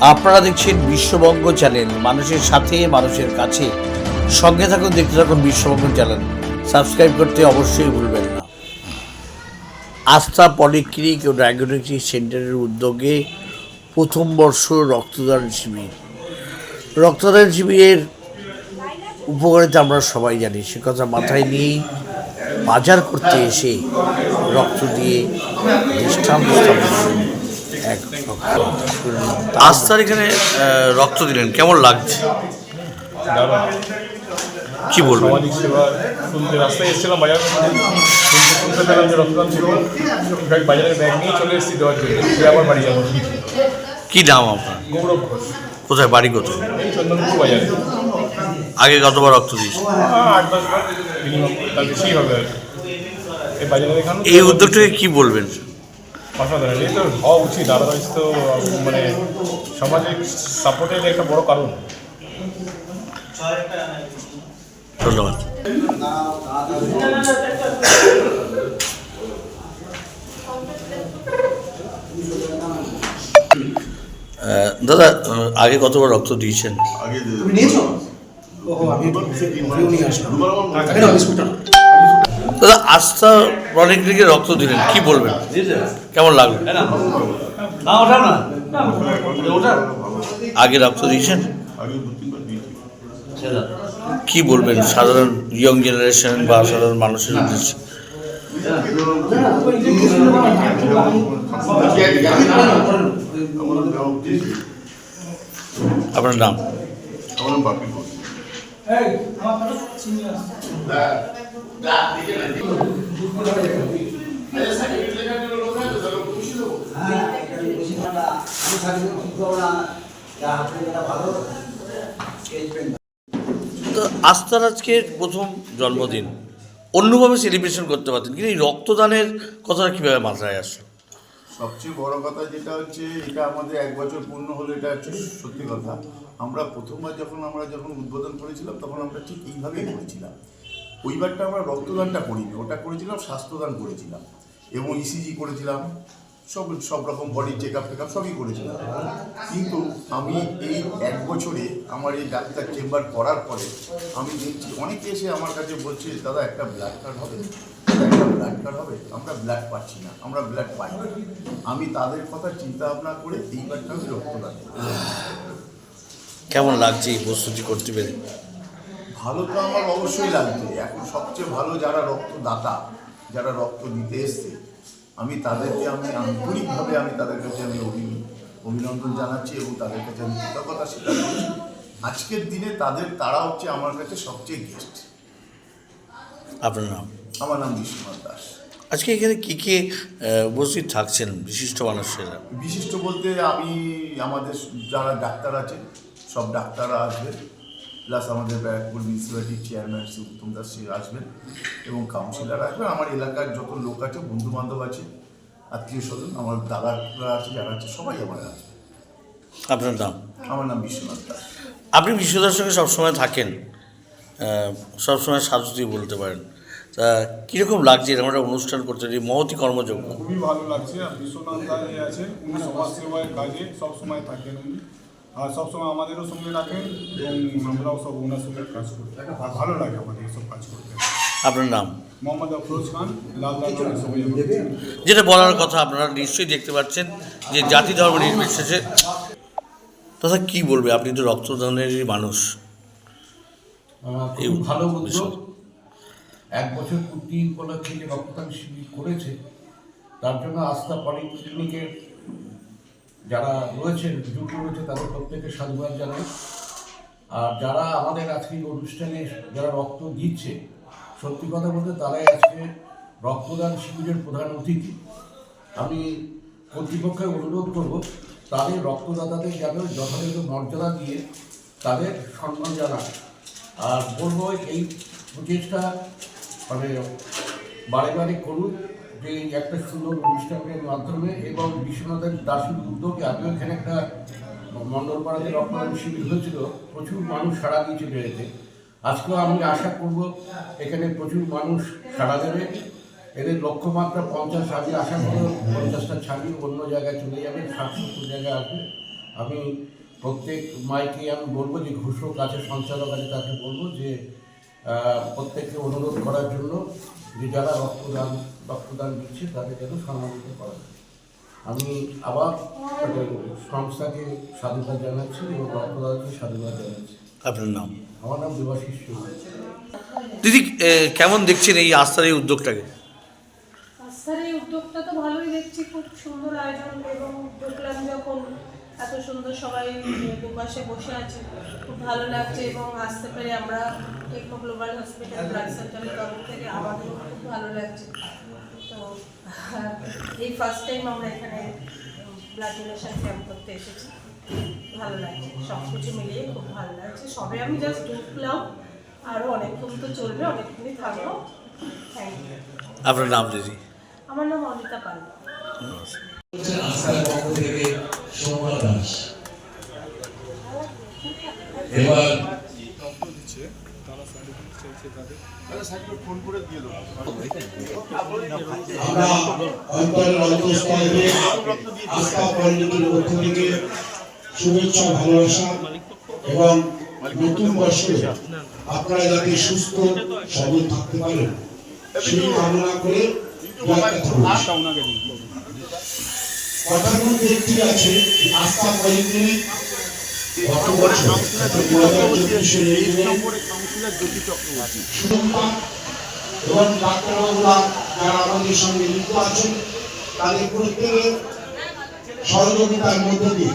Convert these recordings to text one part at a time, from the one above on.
আপনারা দেখছেন বিশ্ববঙ্গ চ্যানেল। মানুষের সাথে, মানুষের কাছে। সঙ্গে থাকুন, দেখতে থাকুন বিশ্ববঙ্গ চ্যানেল। সাবস্ক্রাইব করতে অবশ্যই ভুলবেন না। আস্থা পলিক্লিনিক ও ডায়াগনস্টিক সেন্টারের উদ্যোগে প্রথম বর্ষ রক্তদান শিবির। রক্তদান শিবিরের উপকারিতা আমরা সবাই জানি। সে কথা মাথায় নিয়েই বাজার করতে এসে রক্ত দিয়ে দৃষ্টান্ত স্থাপন এক আস্থার এখানে রক্ত দিলেন। কেমন লাগছে? কি সামাজিক সেবা শুনতে রাস্তায় এসেছিলাম বাজার। শুনতে শুনতে পেলাম যে রক্তদান ছিল ব্যাগ ব্যাগ নিয়ে চলে এসেছি দেওয়ার জন্য। সে আবার বাড়ি যাব। কি নাম আপনার? গৌরব ঘোষ। কোথায় বাড়ি কোথায়? এই চন্দনপুর বাজারে। আগে কতবার রক্ত দিয়েছে আট দশ মিনিমাম তার বেশিই হবে আর এই বাজারে এখানে এই উদ্যোগটাকে কি বলবেন? অসাধারণ এই তো হওয়া উচিত। আদারওয়াইজ তো মানে সমাজের সাপোর্টের একটা বড় কারণ। ধন্যবাদ। দাদা আগে কতবার রক্ত দিয়েছেন? নিয়েছো? ওহো আমি নিয়ে আসলাম? দাদা আস্থা পলিক্লিনিকে রক্ত দিলেন কি বলবেন? কেমন লাগল? আগে রক্ত দিয়েছেন? কি বলবেন সাধারণ ইয়ং জেনারেশন বা সাধারণ মানুষের উদ্দেশ্যে? আপনার নাম? আমার বাপি ঘোষ তো আস্থার আজকের প্রথম জন্মদিন। অন্যভাবে সেলিব্রেশন করতে পারতেন, কিন্তু এই রক্তদানের কথাটা কীভাবে মাথায় আসলো? সবচেয়ে বড় কথা যেটা হচ্ছে, এটা আমাদের এক বছর পূর্ণ হলো, এটা হচ্ছে সত্যি কথা। আমরা প্রথমবার যখন, আমরা যখন উদ্বোধন করেছিলাম, তখন আমরা ঠিক এইভাবেই করেছিলাম। ওইবারটা আমরা রক্তদানটা করিনি, ওটা করেছিলাম, স্বাস্থ্যদান করেছিলাম, এবং ইসিজি করেছিলাম, সব সব রকম body check up take up সবই করেছিলাম কিন্তু আমি এই এক বছরে আমার এই ডাক্তার চেম্বার করার পরে আমি দেখছি, অনেকে এসে আমার কাছে বলছে, দাদা, একটা ব্লাড কার্ড হবে, একটা ব্লাড কার্ড হবে, আমরা ব্লাড পাচ্ছি না, আমরা ব্লাড পাই না। আমি তাদের কথা চিন্তা ভাবনা করে এইবারটা আমি রক্তদান। কেমন লাগছে এই প্রস্তুতি করতে পেরে ভালো তো আমার অবশ্যই লাগছে এখন সবচেয়ে ভালো যারা রক্তদাতা যারা রক্ত দিতে এসছে আমি তাদেরকে আমি আন্তরিকভাবে আমি তাদের কাছে আমি অভি- অভিনন্দন জানাচ্ছি এবং তাদের কাছে আমি কৃতজ্ঞতা স্বীকার করছি। আজকের দিনে তাদের তারা হচ্ছে আমার কাছে সবচেয়ে গেস্ট আপনার নাম? আমার নাম বিশ্বনাথ দাস। আজকে এখানে কী কে উপস্থিত থাকছেন বিশিষ্ট মানুষেরা? বিশিষ্ট বলতে আমি আমাদের যারা ডাক্তার আছেন সব ডাক্তাররা আসবেন প্লাস আমাদের ব্যারাকপুর মিউনিসিপ্যালিটির চেয়ারম্যান শ্রী উত্তম দাস শ্রী আসবেন এবং কাউন্সিলর আসবেন। আমার এলাকার যত লোক আছে বন্ধু বান্ধব আছে আত্মীয় স্বজন আমার দাদারা আছে যারা আছে সবাই আমার আসবে আপনার নাম? আমার নাম বিশ্বনাথ দাস। আপনি বিশ্বদার সঙ্গে সবসময় থাকেন? সবসময় সাজুতি বলতে পারেন। তা কীরকম লাগছে এরকম একটা অনুষ্ঠান করতে? এই মহতি কর্মযোগ্য খুবই ভালো লাগছে। আর বিশ্বনাথ দা যে আছে উনি সমাজ সেবায় কাজে সবসময় থাকেন উনি। সবসময় আমাদেরও সঙ্গে রাখেন এবং আমরাও সব ওনার সঙ্গে কাজ করি আর ভালো লাগে আমাদের এসব কাজ করতে। আপনার নাম? মোহাম্মদ আফরোজ খান সবাই যেটা বলার কথা আপনারা নিশ্চয়ই দেখতে পাচ্ছেন যে জাতি ধর্ম নির্বিশেষে তথা কি বলবে? আপনি তো রক্তদানেরই মানুষ। এই ভালো উদ্যোগ। এক বছর পূর্তি উপলক্ষে যে রক্তদান শিবির করেছে তার জন্য আস্থা পলিক্লিনিকের যারা রয়েছেন জুটি রয়েছে, তাদের প্রত্যেকে সাধুবাদ জানাই। আর যারা আমাদের আজকে এই অনুষ্ঠানে যারা রক্ত দিচ্ছে, সত্যি কথা বলতে তারাই আজকে রক্তদান শিবিরের প্রধান অতিথি। আমি কর্তৃপক্ষকে অনুরোধ করব, তাদের রক্তদাতাদের যেন যথাযথ মর্যাদা দিয়ে তাদের সম্মান জানান আর বলব এই প্রচেষ্টা মানে বারে বারে করুন। যে একটা সুন্দর অনুষ্ঠানের মাধ্যমে এবং বিশ্বনাথের দাসের উদ্যোগে আমিও এখানে একটা মণ্ডলপাড়াতে রক্তদান শিবির হয়েছিল, প্রচুর মানুষ সাড়া দিয়েছে বেড়েছে আজকেও আমি আশা করব এখানে প্রচুর মানুষ সাড়া দেবে। এদের লক্ষ্যমাত্রা পঞ্চাশ, আমি আশা করব পঞ্চাশটা ছাড়িয়ে অন্য জায়গায় চলে যাবে ষাট সত্তর জায়গায় আসবে। আমি প্রত্যেক মাইকে আমি বলব যে ঘোষক আছে, সঞ্চালক আছে, তাকে বলব যে প্রত্যেককে অনুরোধ করার জন্য যে যারা রক্তদান রক্তদান দিচ্ছে তাদের যেন সম্মানিত করা হয়। আমি আবার সংস্থাকে সাধুবাদ জানাচ্ছি এবং রক্তদানকে সাধুবাদ জানাচ্ছি। আপনার নাম? আমার নাম দেবাশিস চৌধুরী। দিদি কেমন দেখছেন এই আস্থার এই উদ্যোগটাকে? আস্থার এই উদ্যোগটা তো ভালোই দেখছি। খুব সুন্দর আয়োজন এবং ঢুকলাম যখন এত সুন্দর সবাই দুপাশে বসে আছে। খুব ভালো লাগছে এবং আসতে পেরে আমরা টেকনো গ্লোবাল হসপিটাল ব্লাড সেন্টারের তরফ থেকে আমাদেরও খুব ভালো লাগছে। তো এই ফার্স্ট টাইম আমরা এখানে ব্লাড ডোনেশন ক্যাম্প করতে এসেছি। ভালো লাগছে সব কিছু মিলিয়ে খুব ভালো লাগছে। সবে আমি জাস্ট ঢুকলাম আরও অনেকক্ষণ তো চলবে অনেকক্ষণই থাকব। থ্যাংক ইউ আপনার নাম দিদি আমার নাম অনিতা পাল। আস্থার পক্ষ আপনারা যাতে সুস্থ সবল থাকতে পারেন সেই কামনা করে দু একটা কথা বলছি। কথার একটি আছে, আস্থা পলিক্লিনিক গত বছর দু এবং ডাক্তারবাবুরা যারা সঙ্গে যুক্ত আছেন, তাদের প্রত্যেকের সহযোগিতার মধ্য দিয়ে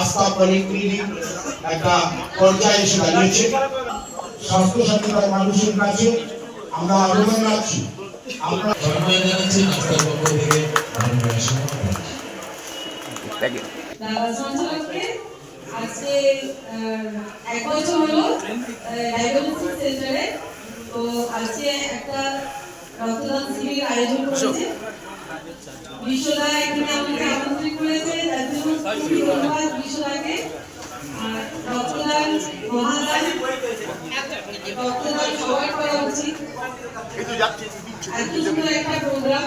আস্থা পলিক্লিনিক একটা পর্যায়ে এসে দাঁড়িয়েছে। স্বাস্থ্য সচেতন মানুষের কাছে আমরা আবেদন রাখছি। আমরা জানাচ্ছি আস্থার পক্ষ থেকে সঞ্চালককে আজকে এক বছর হলো ডায়াগনোসিস সেন্টারে তো আজকে একটা রক্তদান শিবির আয়োজন করেছে। বিশ্বদা এখানে আমাকে আমন্ত্রণ করেছে। তার জন্য খুবই ধন্যবাদ বিশ্বদাকে। রক্তদান মহাদান রক্তদান সবাই করা উচিত। এত সুন্দর একটা প্রোগ্রাম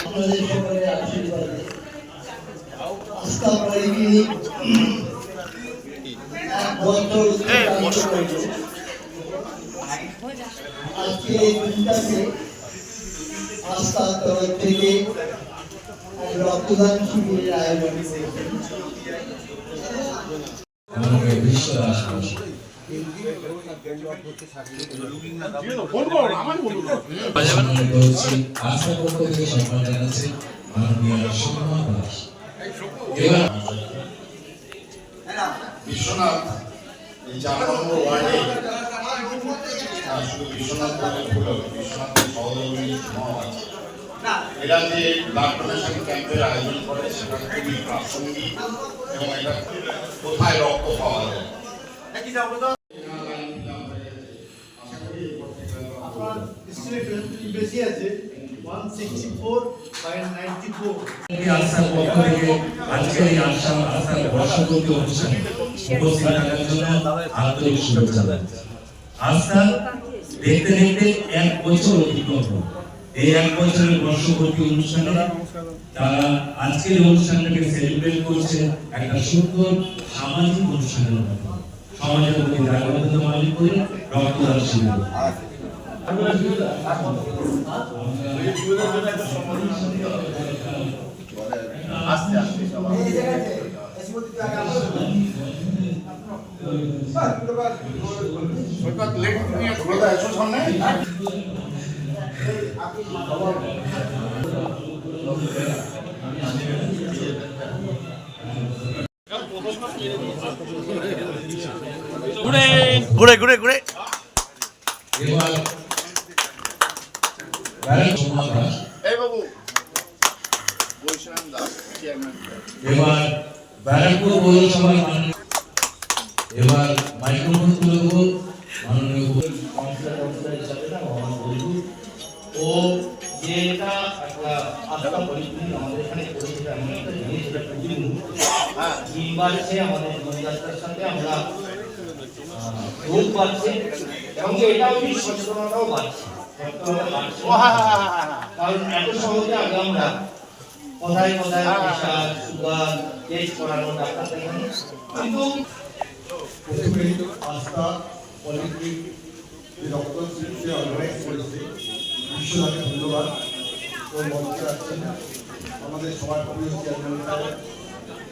আপনাদের সকলের আশীর্বাদে আস্থা বছর অতিক্রান্ত করল। আজকে আস্থার তরফ থেকে রক্তদান শিবিরের আয়োজন করেছে মাননীয় বিশ্ব দাস মহাশয়। সম্মানিত হচ্ছি আস্থার পক্ষ থেকে সম্মান জানাচ্ছি মাননীয় সৌম্য দাস এবার বিশ্বনাথ এরা যে ব্লাড ডোনেশন ক্যাম্পের আয়োজন করে সেটা খুবই প্রাসঙ্গিক এবং এটা কোথায় রক্ত পাওয়া যায় আন্তরিক দেখতে দেখতে এক বছর অতিক্রম। এই এক বছরের বর্ষপূর্তি অনুষ্ঠানে তারা আজকের অনুষ্ঠানটাকে সেলিব্রেট করছে একটা সুন্দর সামাজিক অনুষ্ঠানের মাধ্যমে সমাজের প্রতি দায়বদ্ধতা পালন করে রক্তদান শিবির ঘুরে ঘুরে ঘুরে এবার ব্যারাক সৌম্য দাস এই বাবু। বৈষ্ণব দাস চেয়ারম্যান এবার ব্যারাকপুর পৌরসভার এসে আমাদের জীবনযাত্রার সাথে আমরা রোগ পাচ্ছি এবং এটাও কি সচেতনতাও বাড়ছে কারণ এত সহজে আগে আমরা কোথায় কোথায় প্রেশার সুগার টেস্ট করানো ডাক্তার দেখানো কিন্তু প্রথমে আস্থা পলিক্লিনিক যে রক্তদান শিবির অর্গানাইজ করেছে বিশ্বনাথকে ধন্যবাদ। ও মঞ্চে আছেন আমাদের সবার প্রিয় চেয়ারম্যান সাহেব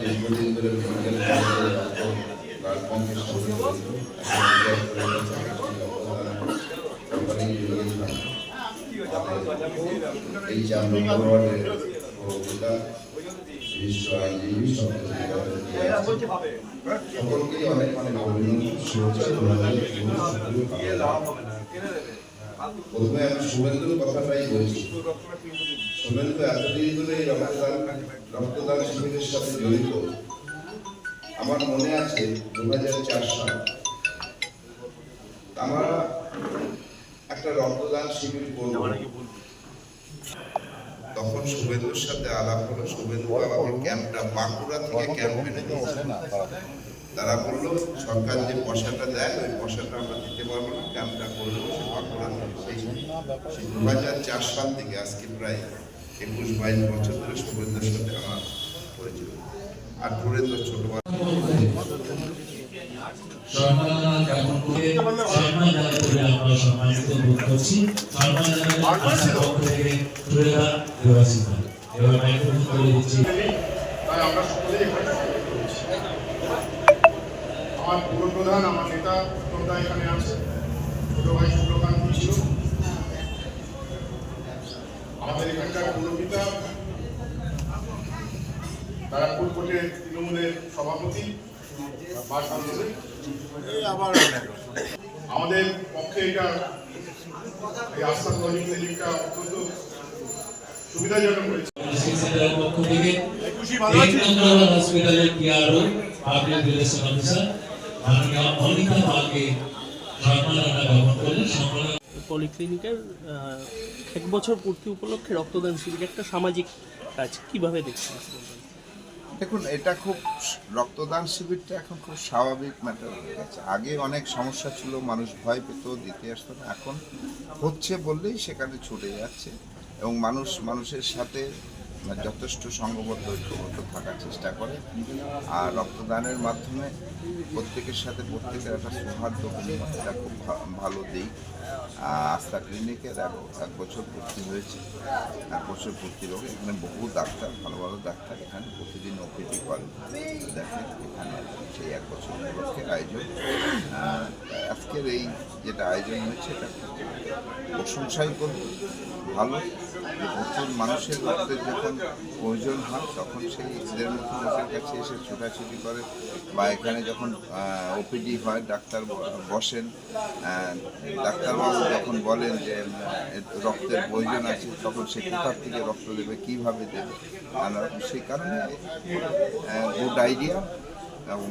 দীর্ঘদিন ধরে এই সভাপিতা বিশ্ব সকলকেই অনেক অনেক অভিনন্দন শুভেচ্ছা প্রথমে আমি শুভেন্দুর কথাটাই বলছি শুভেন্দু এতদিন ধরে এই রক্তদান রক্তদান শিবিরের সাথে জড়িত আমার মনে আছে দু হাজার চার সাল আমরা একটা রক্তদান শিবির করব তখন শুভেন্দুর সাথে আলাপ হলো শুভেন্দু আমাকে ক্যাম্পটা বাঁকুড়া থেকে ক্যাম্পে তারা বলল সরকার যে পয়সাটা দেয় ওই পয়সাটা আমরা দিতে পারব না ক্যাম্পটা করব সে বাঁকুড়া সেই দু হাজার চার সাল থেকে আজকে প্রায় একুশ বাইশ বছর ধরে শুভেন্দুর সাথে আমার পরিচিত। আর ছোট সম্মান জানাতে করে আমরা বোধ করছি সম্মান জানাতে আসার পক্ষ থেকে টুরেলা দেওয়াসিতা এবার মাইক্রোফোন করে দিচ্ছি তাই আমরা সকলেই এখানে সমবেত হয়েছি। আমার পুর প্রধান আমার নেতা উত্তমদা এখানে আছে। ছোট ভাই শুক্লকান্তি ছিল। আমাদের এখানকার পুরপিতা ব্যারাকপুর কোর্টের তৃণমূলের সভাপতি আবার আমাদের পক্ষে এটা এই আস্থা ক্লিনিকটা অত্যন্ত সুবিধাজনক হয়েছে। পক্ষ থেকে হসপিটালের পিআরও পাবলিক রিলেশন অফিসার। পলিক্লিনিকের এক বছর পূর্তি উপলক্ষে রক্তদান শিবির একটা সামাজিক কাজ কীভাবে দেখছেন? দেখুন এটা খুব রক্তদান শিবিরটা এখন খুব স্বাভাবিক ম্যাটার হয়ে গেছে। আগে অনেক সমস্যা ছিল মানুষ ভয় পেত দিতে আসতো না। এখন হচ্ছে বললেই সেখানে ছুটে যাচ্ছে এবং মানুষ মানুষের সাথে যথেষ্ট সংঘবদ্ধ, ঐক্যবদ্ধ থাকার চেষ্টা করে আর রক্তদানের মাধ্যমে প্রত্যেকের সাথে প্রত্যেকের একটা সৌহার্দ্য এটা খুব ভালো দিক। আস্থা ক্লিনিকের এক এক বছর ভর্তি হয়েছে। এক বছর ভর্তি হোক এখানে বহু ডাক্তার, ভালো ভালো ডাক্তার এখানে প্রতিদিন ওপিডি করেন দেখেন, এখানে সেই এক বছর উপলক্ষে আয়োজন। আজকের এই যেটা আয়োজন হয়েছে, এটা প্রশংসাই করব। ভালো। প্রচুর মানুষের রক্তের যখন প্রয়োজন হয়, তখন সেই এদের মতো লোকের কাছে এসে ছোটাছুটি করে। বা এখানে যখন ওপিডি হয়, ডাক্তার বসেন ডাক্তারবাবু যখন বলেন যে রক্তের প্রয়োজন আছে, তখন সে কোথার থেকে রক্ত দেবে, কীভাবে দেবে? সেই কারণে গুড আইডিয়া এবং